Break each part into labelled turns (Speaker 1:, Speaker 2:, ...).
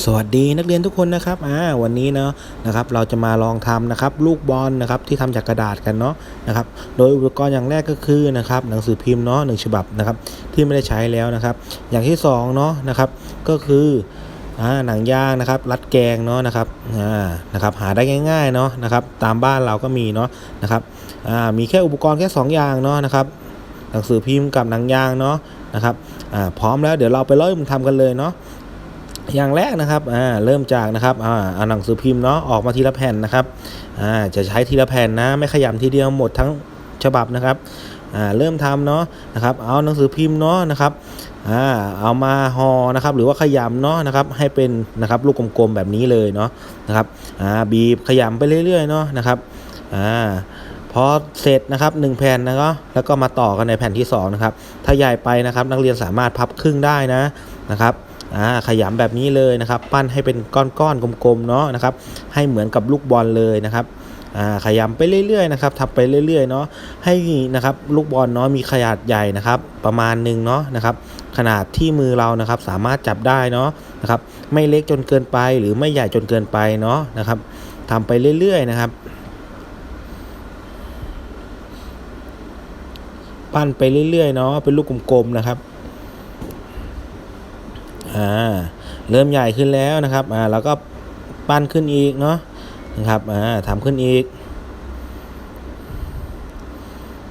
Speaker 1: สวัสดีนักเรียนทุกคนนะครับอ่าวันนี้เนาะนะครับเราจะมาลองทำนะครับลูกบอลนะครับที่ทำจากกระดาษกันเนาะนะครับโดยอุปกรณ์อย่างแรกก็คือนะครับหนังสือพิมพ์เนาะหนึ่งฉบับนะครับที่ไม่ได้ใช้แล้วนะครับ อย่างที่สองเนาะนะครับก็คืออ่าหนังยางนะครับรัดแกงเนาะนะครับอ่านะครับหาได้ง่ายๆเนาะนะครับตามบ้านเราก็มีเนาะนะครับอ่ามีแค่อุปกรณ์แค่สองอย่างเนาะนะครับหนังสือพิมพ์กับหนังยางเนาะนะครับอ่าพร้อมแล้วเดี๋ยวเราไปเริ่มทำกันเลยเนาะ อย่างแรกนะครับอ่าเริ่มจากนะครับอ่าเอาหนังสือพิมพ์เนาะออกมาทีละแผ่นนะครับอ่าจะใช้ทีละแผ่นนะ ไม่ขยำทีเดียวหมดทั้งฉบับนะครับอ่าเริ่มทำเนาะนะครับ เอาหนังสือพิมพ์เนาะนะครับอ่าเอามาห่อนะครับหรือว่าขยำเนาะนะครับให้เป็นนะครับลูกกลมๆแบบนี้เลยเนาะนะครับอ่าบีบขยำไปเรื่อยๆเนาะนะครับอ่าพอเสร็จนะครับ1แผ่นนะก็แล้วก็มาต่อกันในแผ่นที่สองนะครับถ้าใหญ่ไปนะครับนักเรียนสามารถพับครึ่งได้นะนะครับ อ่าขยำแบบนี้เลยนะครับ ปั้นให้เป็นก้อนๆกลมๆเนาะนะครับให้เหมือนกับลูกบอลเลยนะครับขยำไปเรื่อยๆนะครับทำไปเรื่อยๆเนาะให้นะครับลูกบอลเนาะมีขนาดใหญ่นะครับ ประมาณหนึ่งเนาะนะครับ ขนาดที่มือเรานะครับ สามารถจับได้เนาะนะครับ ไม่เล็กจนเกินไปหรือไม่ใหญ่จนเกินไปเนาะนะครับทำไปเรื่อยๆนะครับ ปั้นไปเรื่อยๆเนาะเป็นลูกกลมๆนะครับ อ่าเริ่มใหญ่ขึ้นแล้วนะครับอ่าแล้วก็ปั้นขึ้นอีกเนาะนะครับอ่าทำขึ้นอีก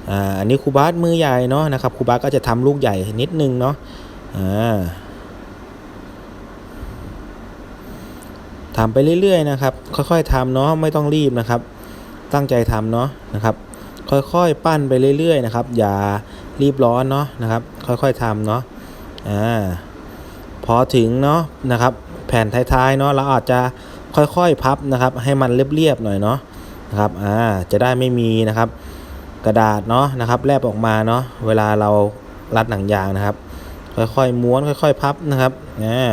Speaker 1: อ่าอันนี้ครูบาสมือใหญ่เนาะนะครับครูบาสก็จะทำลูกใหญ่นิดนึงเนาะอ่าทำไปเรื่อยๆนะครับ ค่อยๆทำเนาะไม่ต้องรีบนะครับ ตั้งใจทำเนาะนะครับ ค่อยๆปั้นไปเรื่อยๆนะครับ อย่ารีบร้อนเนาะนะครับ ค่อยๆทำเนาะอ่า พอถึงเนาะนะครับแผ่นท้ายๆเนาะเราอาจจะค่อยๆพับนะครับให้มันเรียบๆหน่อยเนาะนะครับอ่าจะได้ไม่มีนะครับ กระดาษเนาะนะครับแลบออกมาเนาะเวลาเรารัดหนังยางนะครับ ค่อยๆม้วนค่อย ๆ พับนะครับอ่า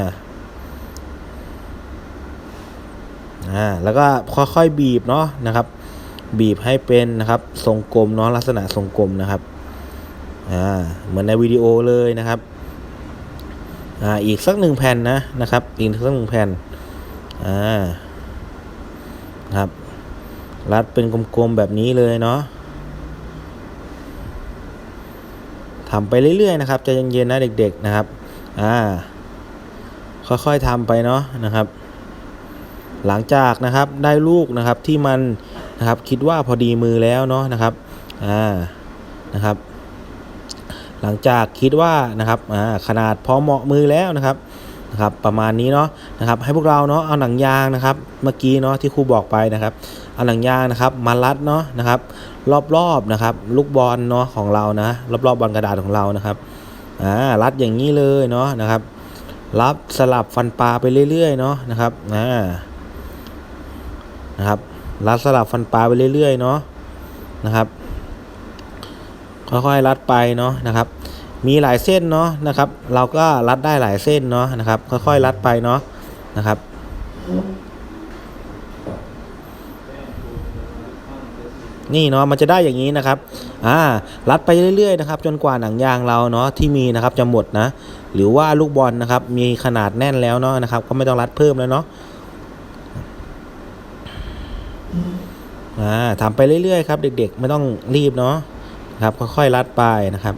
Speaker 1: อ่าแล้วก็ค่อยๆบีบเนาะนะครับ บีบให้เป็นนะครับ ทรงกลมเนาะลักษณะทรงกลมนะครับอ่าเหมือนในวิดีโอเลยนะครับ อ่าอีกสักหนึ่งแผ่นนะนะครับ อีกสักหนึ่งแผ่นอ่าครับรัดเป็นกลมๆแบบนี้เลยเนาะทำไปเรื่อยๆนะครับใจเย็นๆนะเด็ก ๆนะครับอ่าค่อยๆทำไปเนาะนะครับ หลังจากนะครับได้ลูกนะครับที่มันนะครับคิดว่าพอดีมือแล้วเนาะนะครับอ่านะครับ หลังจากคิดว่านะครับขนาดพอเหมาะมือแล้วนะครับนะครับประมาณนี้เนาะนะครับให้พวกเราเนาะเอาหนังยางนะครับ เมื่อกี้เนาะที่ครูบอกไปนะครับ เอาหนังยางนะครับมารัดเนาะนะครับ รอบๆนะครับ ลูกบอลเนาะของเรานะรอบๆบอลกระดาษของเรานะครับอ่ารัดอย่างนี้เลยเนาะนะครับ รับสลับฟันปลาไปเรื่อยๆเนาะนะครับอ่านะครับรัดสลับฟันปลาไปเรื่อยๆเนาะนะครับ ค่อยๆรัดไปเนาะนะครับ มีหลายเส้นเนาะนะครับ เราก็รัดได้หลายเส้นเนาะนะครับ ค่อยๆรัดไปเนาะนะครับนี่เนาะมันจะได้อย่างนี้นะครับ อ่า รัดไปเรื่อยๆนะครับ จนกว่าหนังยางเราเนาะที่มีนะครับจะหมดนะ หรือว่าลูกบอลนะครับ มีขนาดแน่นแล้วเนาะนะครับ ก็ไม่ต้องรัดเพิ่มแล้วเนาะ อ่าทำไปเรื่อยๆครับ เด็ก ๆ ไม่ต้องรีบเนาะ ครับค่อยๆรัดไปนะครับ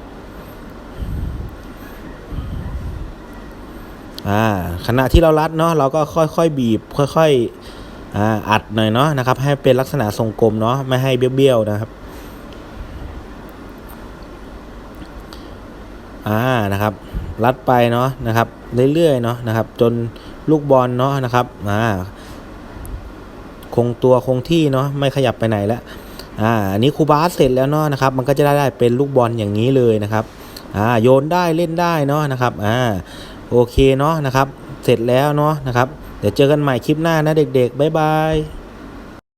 Speaker 1: อ่าขณะที่เรารัดเนาะเราก็ค่อยๆบีบ ค่อยๆอ่าอัดหน่อยเนาะนะครับ ให้เป็นลักษณะทรงกลมเนาะไม่ให้เบี้ยวๆนะครับอ่านะครับรัดไปเนาะนะครับเรื่อยๆเนาะนะครับ จนลูกบอลเนาะนะครับอ่าคงตัวคงที่เนาะไม่ขยับไปไหนแล้ว อ่าอันนี้ครูบาสเสร็จแล้วเนาะนะครับ มันก็จะได้ได้เป็นลูกบอลอย่างนี้เลยนะครับอ่าโยนได้เล่นได้เนาะนะครับอ่าโอเคเนาะนะครับ เสร็จแล้วเนาะนะครับ เดี๋ยวเจอกันใหม่คลิปหน้านะเด็กๆบ๊ายบาย